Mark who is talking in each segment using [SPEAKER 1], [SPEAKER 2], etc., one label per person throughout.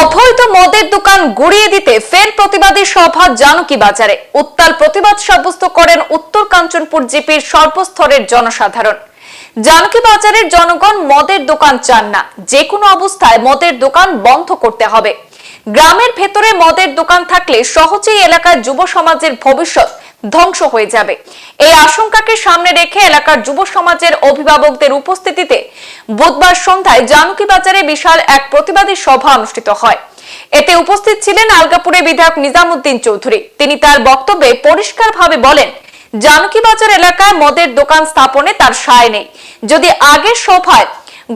[SPEAKER 1] অবৈধ মদের দোকান গুড়িয়ে দিতে ফের প্রতিবাদী সভা জানকী বাজারে। উত্তাল প্রতিবাদ সাব্যস্ত করেন উত্তর কাঞ্চনপুর জিপির সর্বস্তরের জনসাধারণ। জানকী বাজারের জনগণ মদের দোকান চান না। যে কোনো অবস্থায় মদের দোকান বন্ধ করতে হবে। গ্রামের ভেতরে মদের দোকান থাকলে সহজেই এলাকার যুব সমাজের ভবিষ্যৎ ধ্বংস হয়ে যাবে। এই আশঙ্কাকে সামনে রেখে এলাকার যুব সমাজের অভিভাবকদের উপস্থিতিতে বুধবার সন্ধ্যায় জানুকি বাজারে বিশাল এক প্রতিবাদী সভা অনুষ্ঠিত হয়। এতে উপস্থিত ছিলেন আলগাপুরে বিধায়ক নিজামুদ্দিন চৌধুরী। তিনি তার বক্তব্যে পরিষ্কারভাবে বলেন, জানকী বাজার এলাকায় মদের দোকান স্থাপনে তার সায় নেই। যদি আগের সভায়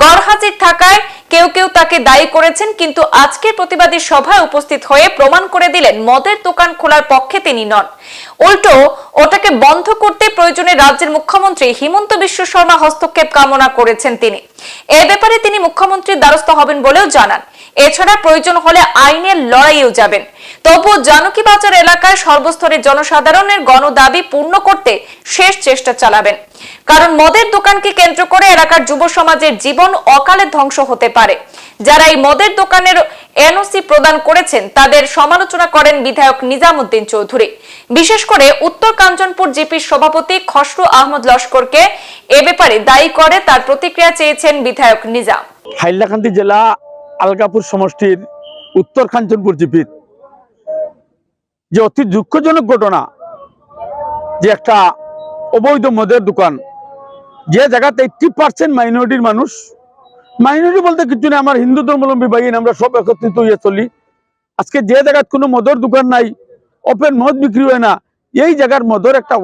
[SPEAKER 1] গড়হাজির থাকায় কেউ কেউ তাকে দায়ী করেছেন, কিন্তু আজকের প্রতিবাদী সভায় উপস্থিত হয়ে প্রমাণ করে দিলেন, মদের দোকান খোলার পক্ষে তিনি নন। উল্টো, ওটাকে বন্ধ করতে প্রয়োজনে রাজ্যের মুখ্যমন্ত্রী হিমন্ত বিশ্ব শর্মা হস্তক্ষেপ কামনা করেছেন তিনি। এ ব্যাপারে তিনি মুখ্যমন্ত্রীর দ্বারস্থ হবেন বলেও জানান। এছাড়া প্রয়োজন হলে আইনের লড়াইয়েও যাবেন। তবুও জানকী বাজার এলাকায় সর্বস্তরের জনসাধারণের গণদাবি পূর্ণ করতে শেষ চেষ্টা চালাবেন। কারণ মদের দোকানকে কেন্দ্র করে এলাকার যুব সমাজের জীবন অকালে ধ্বংস হতে পারে। যারা এই মদের দোকানের এনওসি প্রদান করেছেন, তাদের সমালোচনা করেন বিধায়ক নিজামুদ্দিন চৌধুরী। বিশেষ করে উত্তর কাঞ্চনপুর জিপির সভাপতি খসরু আহমদ লস্করকে এ ব্যাপারে দায়ী করে তার প্রতিক্রিয়া চেয়েছেন বিধায়ক নিজাম।
[SPEAKER 2] হাইলাকান্দি জেলা আলগাপুর সমষ্টির উত্তর কাঞ্চনপুর জিপির যে অতি দুঃখজনক ঘটনা, যে একটা অবৈধ মদের দোকান যে জায়গাতে এইটটি পার্সেন্ট মাইনরিটির মানুষ মাইনরিটি বলতে কিছু নেই আমার হিন্দু ধর্মাবলম্বী ভাই আমরা সব একত্রিত হয়ে চলি। আজকে যে জায়গায় কোনো মদর দোকান নাই ওপেন মদ বিক্রি হয় না এই জায়গার মদের একটা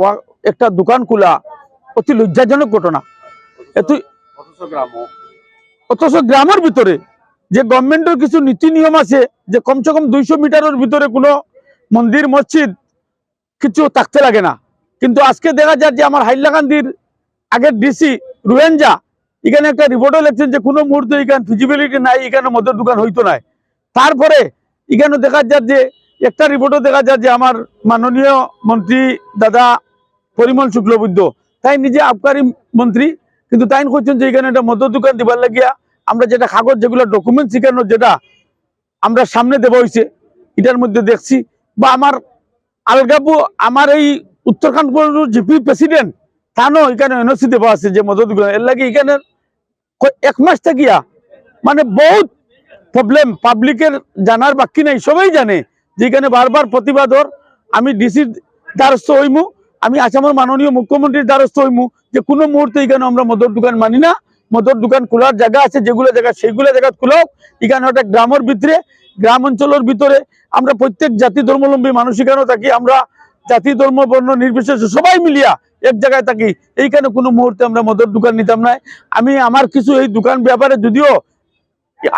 [SPEAKER 2] একটা দোকান খোলা অতি লজ্জাজনক ঘটনা। এত অথচ গ্রামের ভিতরে যে গভর্নমেন্টের কিছু নীতি নিয়ম আছে যে কমসে কম দুইশো মিটারের ভিতরে কোনো মন্দির মসজিদ কিছু থাকতে লাগে না। কিন্তু আজকে দেখা যায় যে আমার হাইলাকান্দির আগের ডিসি রুয়েঞ্জা এখানে একটা রিপোর্টও লিখছেন যে কোনো মুহূর্তে এখানে ফিজিবিলিটি নাই, এখানে মদের দোকান হইতো নাই। তারপরে এখানে দেখা যায় যে, একটা রিপোর্টও দেখা যায় যে আমার মাননীয় মন্ত্রী দাদা পরিমল শুক্লবৈদ্য, তাই নিজে আবকারি মন্ত্রী, কিন্তু তাই করছেন যে এখানে একটা মদের দোকান দিবার লাগিয়া আমরা যেটা কাগজ, যেগুলো ডকুমেন্ট শিখানো যেটা আমরা সামনে দেওয়া হয়েছে এটার মধ্যে দেখছি। বা আমার আলগাবু, আমার এই উত্তরকানপুর জিপি প্রেসিডেন্ট তানো এখানে এনওসি দেওয়া আছে যে মদত এর লাগে এখানে এক মাস থাকিয়া মানে বহুত প্রবলেম পাবলিকের জানার বাকি নাই, সবাই জানে যে এখানে বারবার প্রতিবাদর আমি ডিসির দ্বারস্থ হইমু, আমি আসামের মাননীয় মুখ্যমন্ত্রীর দ্বারস্থ হইমু, যে কোনো মুহূর্তে এখানে আমরা মদর দোকান মানি না। মদর দোকান খোলার জায়গা আছে, যেগুলো জায়গা, সেইগুলো জায়গা খোলাও। এখানে একটা গ্রামের ভিতরে, গ্রাম অঞ্চলের ভিতরে, আমরা প্রত্যেক জাতি ধর্মাবলম্বী মানুষ এখানেও থাকি, আমরা জাতি, ধর্ম, বর্ণ, নির্বিশেষে সবাই মিলিয়া এক জায়গায় থাকি। এইখানে কোনো মুহূর্তে আমরা মদের দোকান নিতাম না। আমি আমার কিছু এই দোকান ব্যাপারে যদিও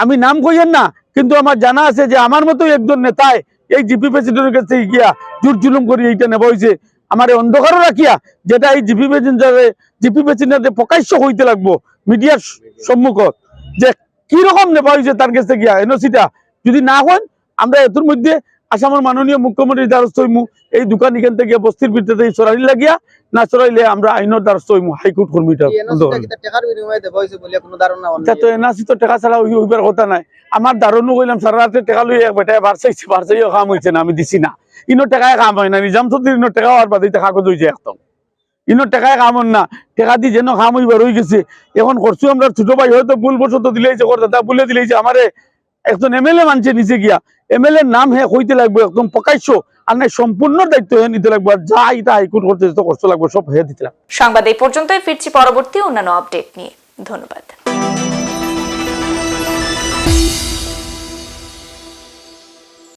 [SPEAKER 2] আমি নাম কইয়েন না, কিন্তু আমার জানা আছে যে আমার মতো একজন নেতায় এই জিপি প্রেসিডেন্টের কাছে গিয়া জুট জুলুম করে এইটা নেওয়া হয়েছে। আমার এই অন্ধকারও রাখিয়া যেটা এই জিপি প্রেসিডেন্টারে, জিপি প্রেসিডেন্টে প্রকাশ্য হইতে লাগবো মিডিয়ার সম্মুখত, যে কি রকম নেওয়া হয়েছে তার কাছে গিয়া, এনওসিটা যদি না হন, আমরা এর মধ্যে আসামের মাননীয় মুখ্যমন্ত্রীর দ্বারস্থ হইমু। এই দোকান এখান থেকে বস্তির ভিতরে সরাইল লাগিয়া না সরাইলে আমরা আইনের দ্বারস্থ হইমু হাইকোর্ট কর্মীটা
[SPEAKER 3] টাকার বিনিময়ে দেওয়া হয়েছে বলে কোনো ধারণা আমার
[SPEAKER 2] এটা তো টাকা ছাড়া হইবার কথা নাই। আমার দারুণও কইলাম সারা রাতে টাকা লই এক বেটায় বাড়ছাইছে বাড়ছাইও কাম হইছে না আমি দিছি না। ইনো টাকায় কাম হয় না নিজাম চৌধুরী ইনো টাকা হওয়ার বাদে কাগজ হইছে একদম। ইনো টাকায় কাম হন না টাকা দি যেন কাম হইবার হয়ে গেছে। এখন করছু আমরা ছোট ভাই হয়তো ভুল বসত দিলেইছে কর দাদা বলে দিলেইছে আমারে একজন এমএলএ মানছে নিজে গিয়া। এমএলএ নাম হে হইতে লাগবে, একদম পকাইছো। আর সম্পূর্ণ দায়িত্ব হে নিতে লাগবে। যা এটা হাইকোর্ট করতে কষ্ট লাগবে, সব হে দিতে লাগবে।
[SPEAKER 1] সংবাদ এই পর্যন্তই, ফিরছি পরবর্তী অন্যান্য আপডেট নিয়ে। ধন্যবাদ।